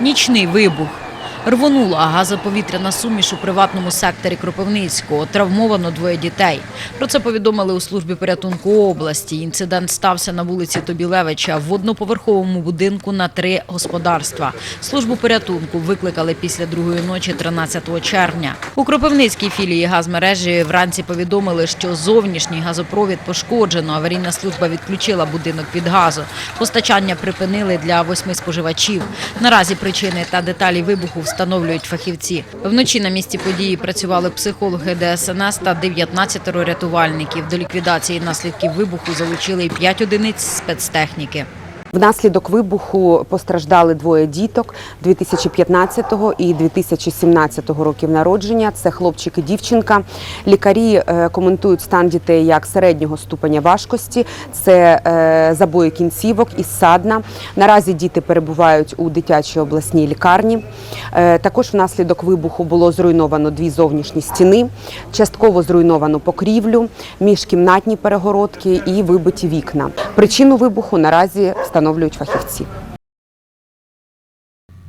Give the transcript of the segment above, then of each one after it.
Нічний вибух. Рвонула газоповітряна суміш у приватному секторі Кропивницького. Травмовано двоє дітей. Про це повідомили у службі порятунку області. Інцидент стався на вулиці Тобілевича в одноповерховому будинку на три господарства. Службу порятунку викликали після другої ночі 13 червня. У Кропивницькій філії газмережі вранці повідомили, що зовнішній газопровід пошкоджено. Аварійна служба відключила будинок від газу. Постачання припинили для восьми споживачів. Наразі причини та деталі вибуху встановлюють фахівці. Вночі на місці події працювали психологи ДСНС та 19 рятувальників. До ліквідації наслідків вибуху залучили й 5 одиниць спецтехніки. Внаслідок вибуху постраждали двоє діток 2015 і 2017 років народження. Це хлопчик і дівчинка. Лікарі е, коментують стан дітей як середнього ступеня важкості. Це е, забої кінцівок і садна. Наразі діти перебувають у дитячій обласній лікарні. Е, Також внаслідок вибуху було зруйновано дві зовнішні стіни, частково зруйновано покрівлю, міжкімнатні перегородки і вибиті вікна. Причину вибуху наразі встановлюють фахівці.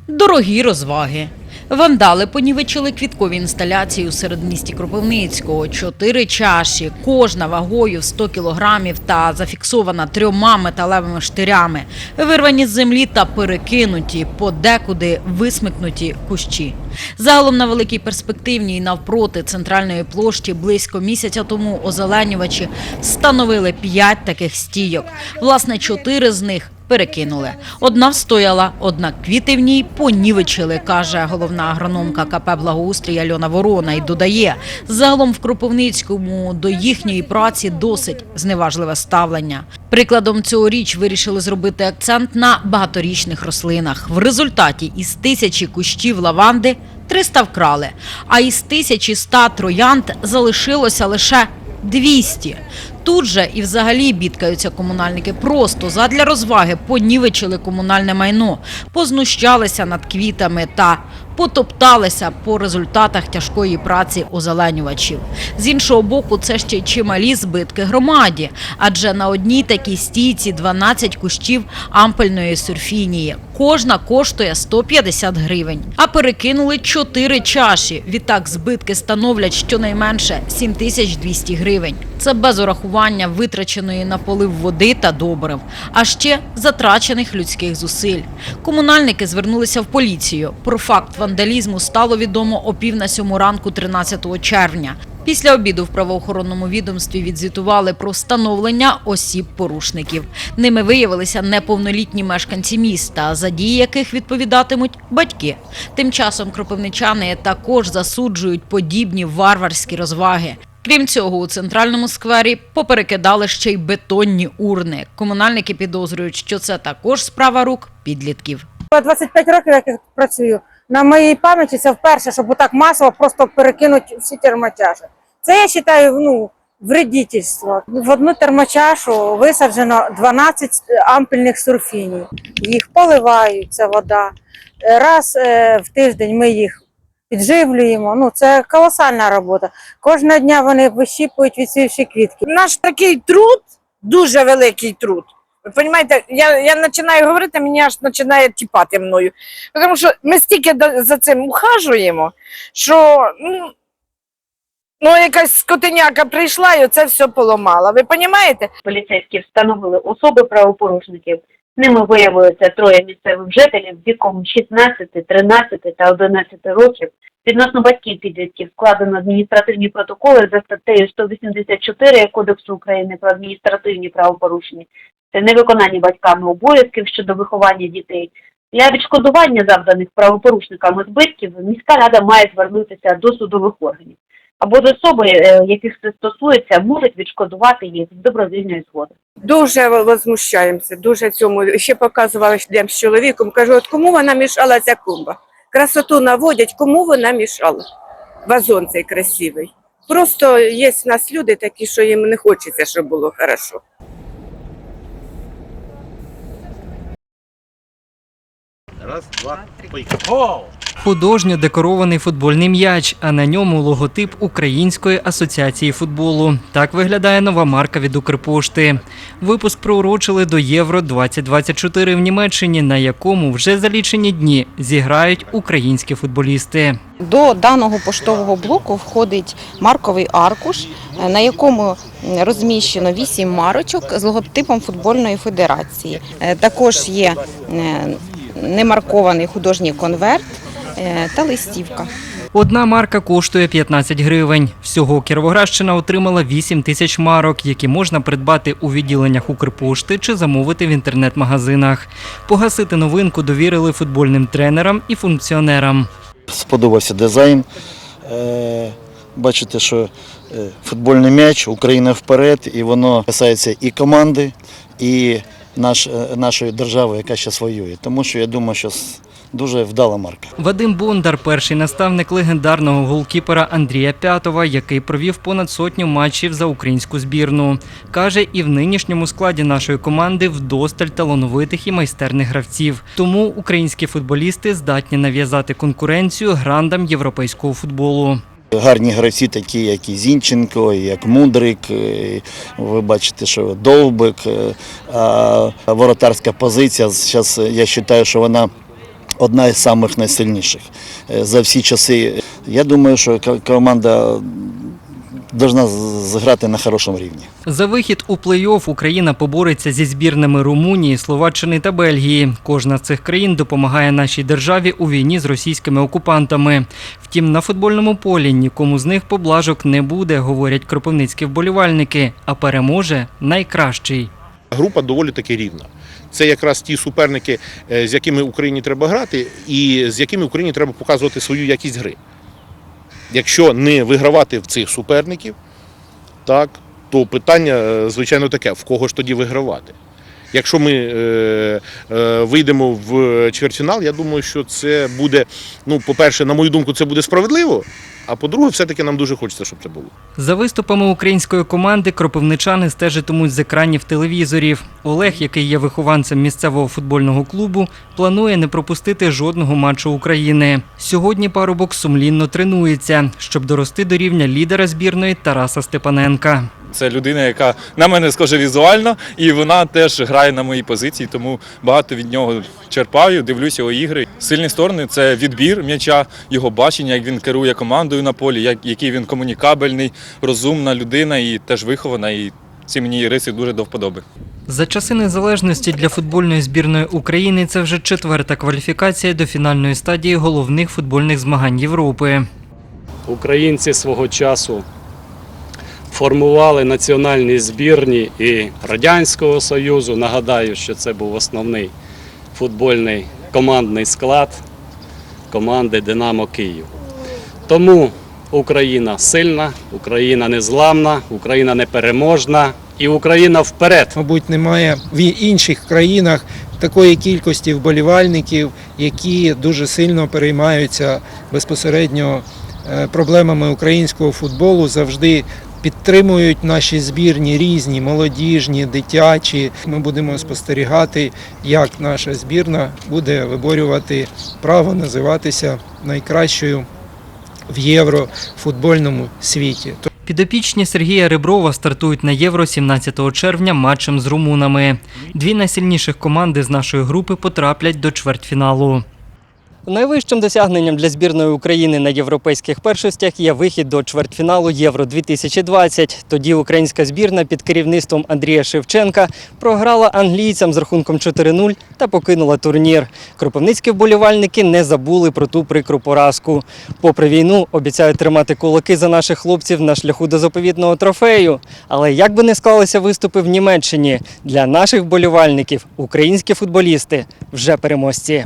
Дорогі розваги. Вандали понівечили квіткові інсталяції у середмісті Кропивницького. Чотири чаші, кожна вагою в 100 кілограмів та зафіксована трьома металевими штирями, вирвані з землі та перекинуті, подекуди висмикнуті кущі. Загалом на великій перспективній навпроти центральної площі близько місяця тому озеленювачі встановили п'ять таких стійок. Власне, чотири з них перекинули. Одна встояла, однак квіти в ній понівечили, каже головна агрономка КП «Благоустрій» Альона Ворона і додає, загалом в Кропивницькому до їхньої праці досить зневажливе ставлення. Прикладом цьогоріч вирішили зробити акцент на багаторічних рослинах. В результаті із тисячі кущів лаванди 300 вкрали, а із 1100 троянд залишилося лише 200. Тут же і взагалі бідкаються комунальники. Просто задля розваги понівечили комунальне майно, познущалися над квітами та потопталися по результатах тяжкої праці озеленювачів. З іншого боку, це ще й чималі збитки громаді, адже на одній такій стійці 12 кущів ампельної сурфінії. Кожна коштує 150 гривень. А перекинули 4 чаші. Відтак збитки становлять щонайменше 7200 гривень. Це без урахування витраченої на полив води та добрив, а ще затрачених людських зусиль. Комунальники звернулися в поліцію. Про факт вандалізму стало відомо о пів на сьому ранку 13 червня. Після обіду в правоохоронному відомстві відзвітували про встановлення осіб порушників. Ними виявилися неповнолітні мешканці міста, за дії яких відповідатимуть батьки. Тим часом кропивничани також засуджують подібні варварські розваги. Крім цього, у центральному сквері поперекидали ще й бетонні урни. Комунальники підозрюють, що це також справа рук підлітків. Я 25 років, як я працюю. На моїй пам'яті це вперше, щоб отак масово просто перекинути всі термочаші. Це я вважаю ну, вредительство. В одну термочашу висаджено 12 ампельних сурфінів. Їх поливають, ця вода. Раз е, в тиждень ми їх підживлюємо. Ну, це колосальна робота. Кожного дня вони вищіпують відсвівші квітки. наш такий труд, дуже великий труд. Ви розумієте, я, я починаю говорити, мені аж починає тіпати мною. Тому що ми стільки за цим ухажуємо, що ну, ну, якась скотиняка прийшла і це все поламала. Ви розумієте? поліцейські встановили особи правопорушників. Ними виявилося троє місцевих жителів віком 16, 13 та 11 років. Відносно батьків підлітків складено адміністративні протоколи за статтею 184 Кодексу України про адміністративні правопорушення. Це невиконання батьками обов'язків щодо виховання дітей. Для відшкодування завданих правопорушниками збитків міська рада має звернутися до судових органів. Або з особи, е, яких це стосується, можуть відшкодувати їх з добровільної згоди. Дуже возмущаємося, дуже цьому. Ще показували йдемо з чоловіком. Кажу, от кому вона мішала ця клумба? Красоту наводять, кому вона мішала? Вазон цей красивий. Просто є в нас люди такі, що їм не хочеться, щоб було хорошо. Раз, два, поїхали. Гол! Художньо декорований футбольний м'яч, а на ньому логотип Української асоціації футболу. Так виглядає нова марка від Укрпошти. Випуск приурочили до Євро 2024 в Німеччині, на якому вже за лічені дні зіграють українські футболісти. До даного поштового блоку входить марковий аркуш, на якому розміщено вісім марочок з логотипом футбольної федерації. Е, Також є е, немаркований художній конверт е, та листівка. Одна марка коштує 15 гривень. Всього Кіровоградщина отримала 8 тисяч марок, які можна придбати у відділеннях Укрпошти чи замовити в інтернет-магазинах. Погасити новинку довірили футбольним тренерам і функціонерам. сподобався дизайн. Е, Бачите, що е, футбольний м'яч, Україна вперед, і воно касається і команди, і наш, е, нашої держави, яка зараз воює. Тому що я думаю, що дуже вдала марка. Вадим Бондар, перший наставник легендарного голкіпера Андрія П'ятова, який провів понад сотню матчів за українську збірну. Каже, і в нинішньому складі нашої команди вдосталь талановитих і майстерних гравців. Тому українські футболісти здатні нав'язати конкуренцію грандам європейського футболу. Гарні гравці, такі як і Зінченко, як Мудрик. Ви бачите, що Довбик, е, а воротарська позиція. Зараз я вважаю, що вона одна самих найсильніших е, за всі часи. Я думаю, що команда повинна зграти на хорошому рівні. За вихід у плей-офф Україна побореться зі збірними Румунії, Словаччини та Бельгії. Кожна з цих країн допомагає нашій державі у війні з російськими окупантами. Втім, на футбольному полі нікому з них поблажок не буде, говорять кропивницькі вболівальники, а переможе найкращий. Група доволі таки рівна. Це якраз ті суперники, е, з якими Україні треба грати, і з якими Україні треба показувати свою якість гри. Якщо не вигравати в цих суперників, так, то питання, е, звичайно, таке: в кого ж тоді вигравати? Якщо ми е, е, вийдемо в чвертьфінал, я думаю, що це буде, ну, по-перше, на мою думку, це буде справедливо. А по-друге, все-таки нам дуже хочеться, щоб це було. За виступами української команди кропивничани стежитимуть з екранів телевізорів. Олег, який є вихованцем місцевого футбольного клубу, планує не пропустити жодного матчу України. Сьогодні парубок сумлінно тренується, щоб дорости до рівня лідера збірної Тараса Степаненка. Це людина, яка на мене схожа візуально, і вона теж грає на моїй позиції, тому багато від нього черпаю, дивлюся його ігри. Сильні сторони це відбір м'яча, його бачення, як він керує командою на полі, як, який він комунікабельний, розумна людина і теж вихована. І ці мені риси дуже до вподоби. За часи незалежності для футбольної збірної України це вже четверта кваліфікація до фінальної стадії головних футбольних змагань Європи. Українці свого часу формували національні збірні і Радянського Союзу. Нагадаю, що це був основний футбольний командний склад команди Динамо Київ. Тому Україна сильна, Україна незламна, Україна непереможна і Україна вперед. Мабуть, немає в інших країнах такої кількості вболівальників, які дуже сильно переймаються безпосередньо е, проблемами українського футболу, завжди підтримують наші збірні різні, молодіжні, дитячі. Ми будемо спостерігати, як наша збірна буде виборювати право називатися найкращою в єврофутбольному світі. Підопічні Сергія Реброва стартують на Євро 17 червня матчем з румунами. Дві найсильніших команди з нашої групи потраплять до чвертьфіналу. Найвищим досягненням для збірної України на європейських першостях є вихід до чвертьфіналу Євро 2020. Тоді українська збірна під керівництвом Андрія Шевченка програла англійцям з рахунком 4-0 та покинула турнір. Кропивницькі вболівальники не забули про ту прикру поразку. Попри війну, обіцяють тримати кулаки за наших хлопців на шляху до заповітного трофею. Але як би не склалися виступи в Німеччині, для наших вболівальників українські футболісти вже переможці.